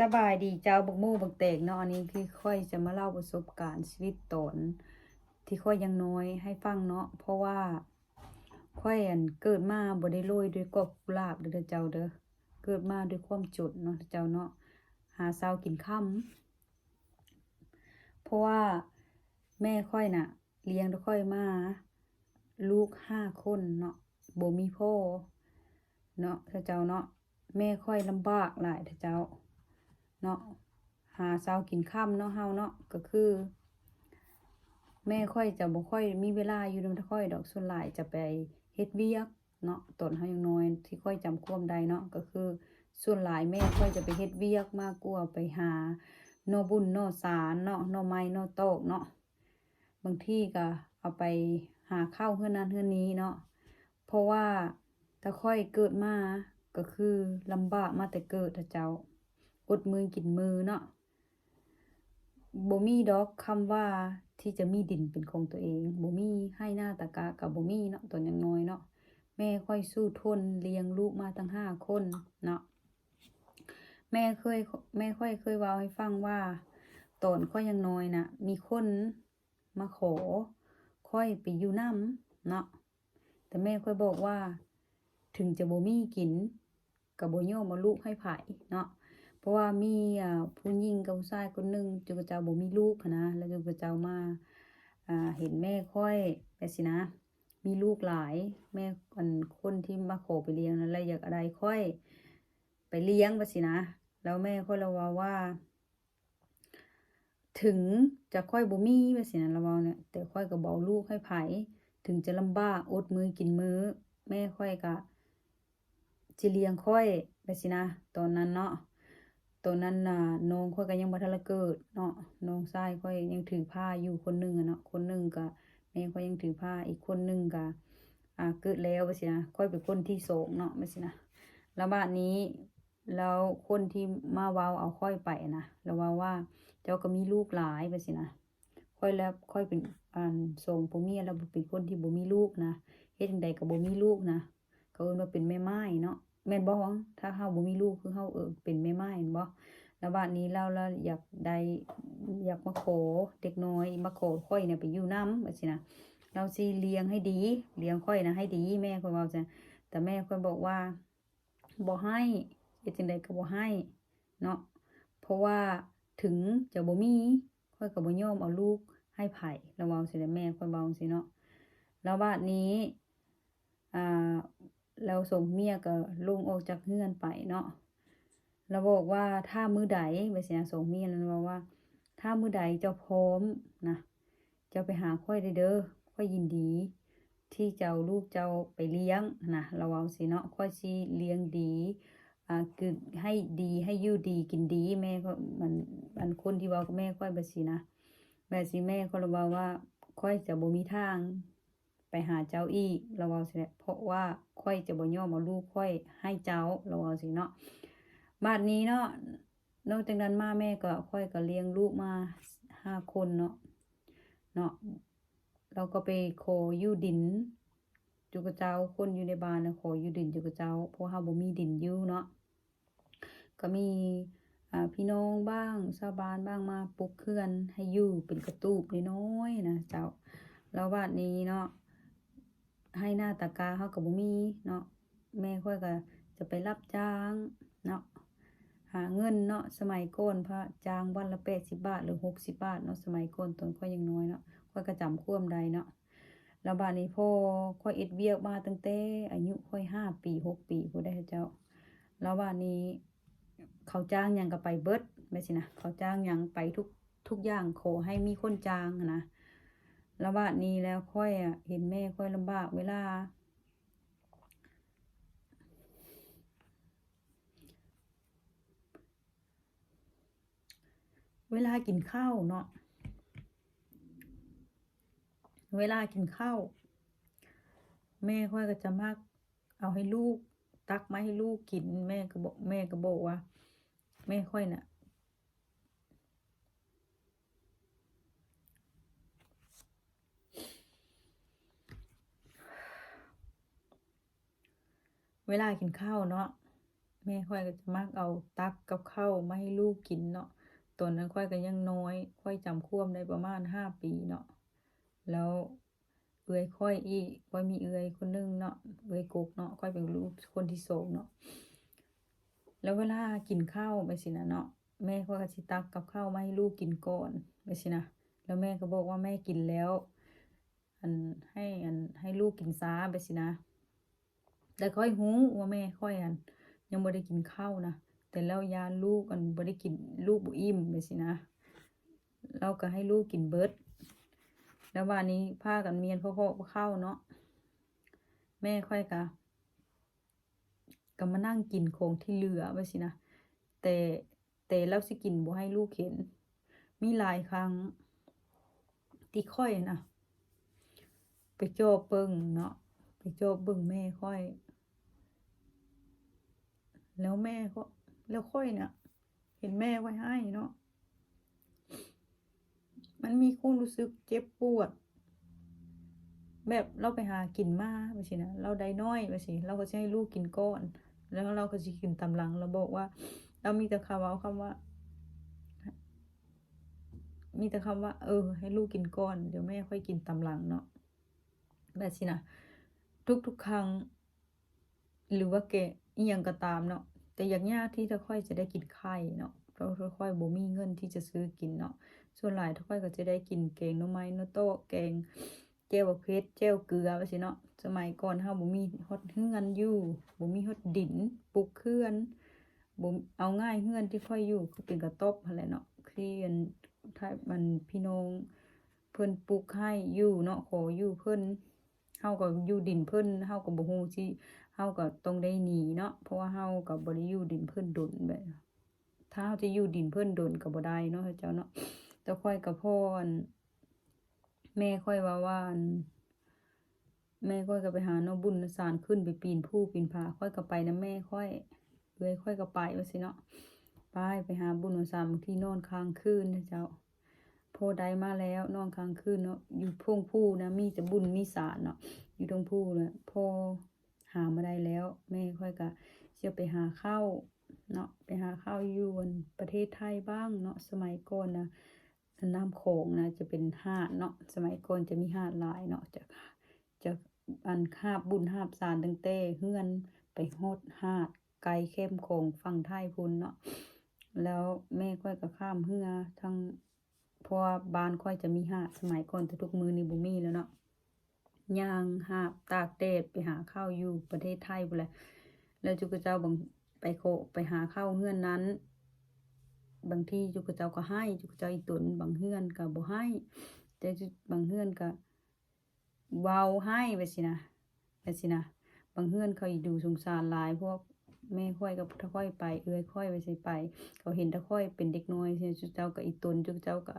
สบายดีเจ้าบักมู่บักเตกเนาะอันนี้คือค่อยจะมาเล่าประสบการณ์ชีวิตตน ที่ค่อยยังน้อยให้ฟังเนาะเพราะว่าค่อยอันเกิดมาบ่ได้โรยด้วยกอกกุหลาบเด้อเจ้าเด้อเกิดมาด้วยความจนเนาะเจ้าเนาะหาเช้ากินค่ำเพราะว่าแม่ค่อยน่ะ เลี้ยงค่อยมา ลูกห้าคนเนาะบ่มีพ่อเนาะเจ้าเนาะแม่ค่อยลำบากหลายเจ้า เนาะหาเช้ากินค่ำเนาะเฮาเนาะก็คือ แม่ค่อยจะบ่ค่อยมีเวลาอยู่นำค่อยดอกส่วนหลายจะไปเฮ็ดเวียกเนาะตนเฮายังน้อยที่ค่อยจำความได้เนาะก็คือ ส่วนหลายแม่ค่อยจะไปเฮ็ดเวียกมากกว่าไปหาโนบุญโนสารเนาะโนไม้โนโตกเนาะบางที่ก็เอาไปหาข้าวเฮือนนั้นเฮือนนี้เนาะเพราะว่าถ้าค่อยเกิดมาก็คือลำบากมาแต่เกิดเจ้า อดมือกินมือเนาะบ่มีดอกคำว่าที่จะมีดินเป็นของตัวเองบ่มีให้หน้าตะกะกับบ่มีเนาะตอนยังน้อยเนาะแม่ค่อยสู้ทนเลี้ยงลูกมาตั้งห้าคนเนาะแม่เคยแม่ค่อยเคยว้าให้ฟังว่าตอนค่อยยังน้อยน่ะมีคนมาขอ ค่อยไปอยู่น้ำเนาะแต่แม่ค่อยบอกว่า ถึงจะบ่มีกินกับบ่ยอมาลูกให้ไผ่เนาะ ราะว่ามีอ่าผู้หญิงกับผู้ชายคนหนึ่งจุกเจ้าบ่มีลูกหั้นนะแล้วจุกเจ้ามาอ่าเห็นแม่ค่อยแบบสินะ มีลูกหลาย แม่อันคนที่มาขอไปเลี้ยงนั่นแหละอยากอะไรค่อย ไปเลี้ยงแบบสินะ แล้วแม่ค่อยเราว่าว่า ถึงจะค่อยบ่มีแบบสินะเราว้าเนี่ยแต่ค่อยก็บ่เอาลูกให้ไผถึงจะลำบากอดมือกินมือแม่ค่อยก็สิเลี้ยงค่อยแบบสินะ ตอนนั้นเนาะ ตอนนั้นน่ะน้องค่อยก็ยังบ่ทันละเกิดเนาะน้องชายค่อยยังถือผ้าอยู่คนหนึงอะเนาะคนหนึงก็แม่ค่อยยังถือผ้าอีกคนหนึงก็อ่าเกิดแล้วว่าสินะค่อยเป็นคนที่สองเนาะว่าสินะแล้วบัดนี้แล้วคนที่มาเว้าเอาค่อยไปนะแล้วว่าว่าเจ้าก็มีลูกหลายว่าสินะค่อยแล้วค่อยเป็นอันส่งผัวเมีแล้วเป็นคนที่บ่มีลูกนะเฮ็ดจังใดก็บ่มีลูกนะเขาเอิ้นว่าเป็นแม่ไม้เนาะ แม่นบ่หวังถ้าเฮาบ่มีลูกคือเฮาเออเป็นแม่ไม้แม่นบ่แล้วบัดนี้เราเราอยากได้อยากมาขอเด็กน้อยมาขอค่อยเนี่ยไปอยู่น้ำว่าสินะเราสิเลี้ยงให้ดี เลี้ยงค่อยนะให้ดีแม่ค่อยเว้าจ้ะแต่แม่ค่อยบอกว่าบ่ให้เฮ็ดจังไดก็บ่ให้เนาะเพราะว่าถึงจะบ่มีค่อยก็บ่ยอมเอาลูกให้ไผเราเว้าสิแม่ค่อยเว้าสิเนาะแล้วบัดนี้อ่า แล้วส่งเมียก็ลุงออกจากเฮือนไปเนาะเราบอกว่าถ้ามือใดไปเสียส่งเมียแล้วบอกว่า ถ้ามือใดเจ้าพร้อมนะเจ้าไปหาค่อยได้เด้อค่อยยินดี ที่เจ้าลูกเจ้าไปเลี้ยงนะเราเอาสิเนาะค่อยสิเลี้ยงดีอ่าคือให้ดีให้ยู่ดีกินดีแม่ก็มันมันคนที่ว้าแม่ค่อยแบสินะแบบสิแม่เราเว้าว่าค่อยจะบ่มีทาง ไปหาเจ้าอีกเราเอาสิแหละเพราะว่าค่อยจะบ่ย่อมาลูกค่อยให้เจ้าเราเอาสิเนาะบาดนี้เนาะนอกจากนั้นมาแม่ก็ค่อยก็เลี้ยงลูกมาห้าคนเนาะเนาะเราก็ไปขออยู่ดิน จุกเจ้าคนอยู่ในบ้านนะขออยู่ดินจุกเจ้าเพราะเฮาบ่มีดินอยู่เนาะก็มีพี่น้องบ้างชาวบ้านบ้างมาปลูกเขื่อนให้อยู่เป็นกระตูบน้อยๆนะเจ้าแล้วบาดนี้เนาะ ให้หน้าตากาเฮาก็บ่มีเนาะแม่ค่อยก็จะไปรับจ้างเนาะหาเงินเนาะสมัยก่อนพระจ้างวันละแปดสิบบาทหรือหกสิบบาทเนาะสมัยก่อนตอนค่อยยังน้อยเนาะค่อยก็จำความใดเนาะแล้วบาดนี้พ่อค่อยเอ็ดเวียกมาตั้งแต่อายุค่อยห้าปีหกปีผู้ได้เจ้าแล้วบาดนี้ เขาจ้างยังก็ไปเบิร์ดไม่สินะเขาจ้างยังไปทุกทุกอย่างขอให้มีคนจ้างอะ นะแล้วบาดนี้แล้วค่อยอะเห็นแม่ค่อยลำบากเวลา เวลากินข้าวเนาะเวลากินข้าวแม่ค่อยก็จะมักเอาให้ลูก ตักมาให้ลูกกินแม่ก็บอกแม่ก็บอกว่า แม่ค่อยน่ะ เวลากินข้าวเนาะแม่ค่อยก็จะมักเอาตักกับข้าวมาให้ลูกกินเนาะตอนนั้นค่อยก็ยังน้อย ค่อยจำควมได้ประมาณห้าปีเนาะแล้วเอื้อยค่อยอีกค่อยมีเอื้อยคนหนึงเนาะเอื้อยกกเนาะค่อยเป็นลูกคนที่สองเนาะแล้วเวลากินข้าวไปสินะเนาะแม่ค่อยก็สิตักกับข้าวมาให้ลูกกินก่อนไปสินะแล้วแม่ก็บอกว่าแม่กินแล้ว อันให้อันให้ลูกกินซ้าไปสินะ แต่ค่อยหูว่าแม่ค่อยอัน ยังบ่ได้กินข้าวนะแต่แล้วยาลูกอันบ่ได้กินลูกบ่อิ่มไปสินะ เราก็ให้ลูกกินเบิดแล้ววันนี้พากันเมียนพ่อๆข้าวเนาะแม่ค่อยกะก็มานั่งกินของที่เหลือไปสินะแต่แต่เราสิกินบ่ให้ลูกเห็น มีหลายครั้งที่ค่อยนะไปโจอบเบิ่งเนาะไปโจอบเบิ่งแม่ค่อย แล้วแม่ก็แล้วค่อยเนี่ยเห็นแม่ไว้ให้เนาะมันมีความรู้สึกเจ็บปวด แบบเราไปหากินมาไปสินะเราได้น้อยไปสิเราก็จะให้ลูกกินก้อน แล้วเราก็จะกินตำลังเราบอกว่า เรามีแต่คำว่าคำว่า มีแต่คำว่า เออ ให้ลูกกินก้อน เดี๋ยวแม่ค่อยกินตำลังเนาะแบบสินะทุกๆครั้ง หรือว่าแก อีหยังก็ตามเนาะแต่อย่างยากที่ถ้าค่อยจะได้กินไข่เนาะเพราะถ้าค่อยบ่มีเงินที่จะซื้อกินเนาะส่วนหลายถ้าค่อยก็จะได้กินแกงหน่อไม้เนาะโตะแกงแจ่วบักเจ่วเกลือว่าซี่เนาะสมัยก่อนเฮาบ่มีฮอดเฮือนอยู่บ่มีฮอดดินปลูกเฮือนบ่เอาง่ายเฮือนที่ค่อยอยู่คือเป็นกระต๊อบหั่นแหละเนาะคืออันถ้ามันพี่น้องเพิ่นปลูกให้อยู่เนาะขออยู่เพิ่นเฮาก็อยู่ดินเพิ่นเฮาก็บ่ฮู้สิ เฮาก็ต้องได้หนีเนาะเพราะว่าเฮาก็บ่ได้อยู่ดินเพิ่อนดนแบบถ้าเฮาจะอยู่ดินเพิ่อนดนก็บ่ได้เนาะเจ้าเนาะแต่ค่อยกับพ่อนแม่ค่อยว่าว่านแม่ค่อยก็ไปหาเนาะบุญสารขึ้นไปปีนผู้ปีนผาค่อยก็ไปนำแม่ค่อยเอ้อยค่อยก็ไปว่าสิเนาะไปไปหาบุญสารบางทีนอนค้างคืนนะเจ้าพอได้มาแล้วนอนค้างคืนเนาะอยู่พงผู้นะมีแต่บุญมีสารเนาะอยู่ตรงผู้เลยพอ หามาได้แล้ว แม่ค่อยก็เสียไปหาข้าวเนาะไปหาข้าวอยู่บนประเทศไทยบ้างเนาะสมัยก่อนนะน้ำโขงนะจะเป็นหาดเนาะสมัยก่อนจะมีหาดหลายเนาะจะจะอันคาบบุญหาบสารตั้งแต่เฮือนไปฮดหาดไกลเข้มโขงฝั่งไทยพุ่นเนาะแล้วแม่ค่อยก็ข้ามเรือทั้งพราะว่าบ้านค่อยจะมีหาดสมัยก่อนแต่ทุกมือนี่บ่มีแล้วเนาะ ย่างหาบตากแดดไปหาข้าวอยู่ประเทศไทยพุ่นแหละแล้วจุกเจ้าบางไปโคไปหาข้าวเฮือนนั้น บางทีจุกเจ้าก็ให้จุกเจ้าอีตุนบางเฮือนก็บ่ให้แต่บางเฮือนก็เว้าให้ไปสินะไปสินะบางเฮือนเขาอีดูสงสารหลายพวกแม่ค่อยกับถ้าค่อยไปเอื้อยค่อยไปสิไป เขาเห็นถ้าค่อยเป็นเด็กน้อยจุกเจ้าก็อีตุนจุกเจ้าก็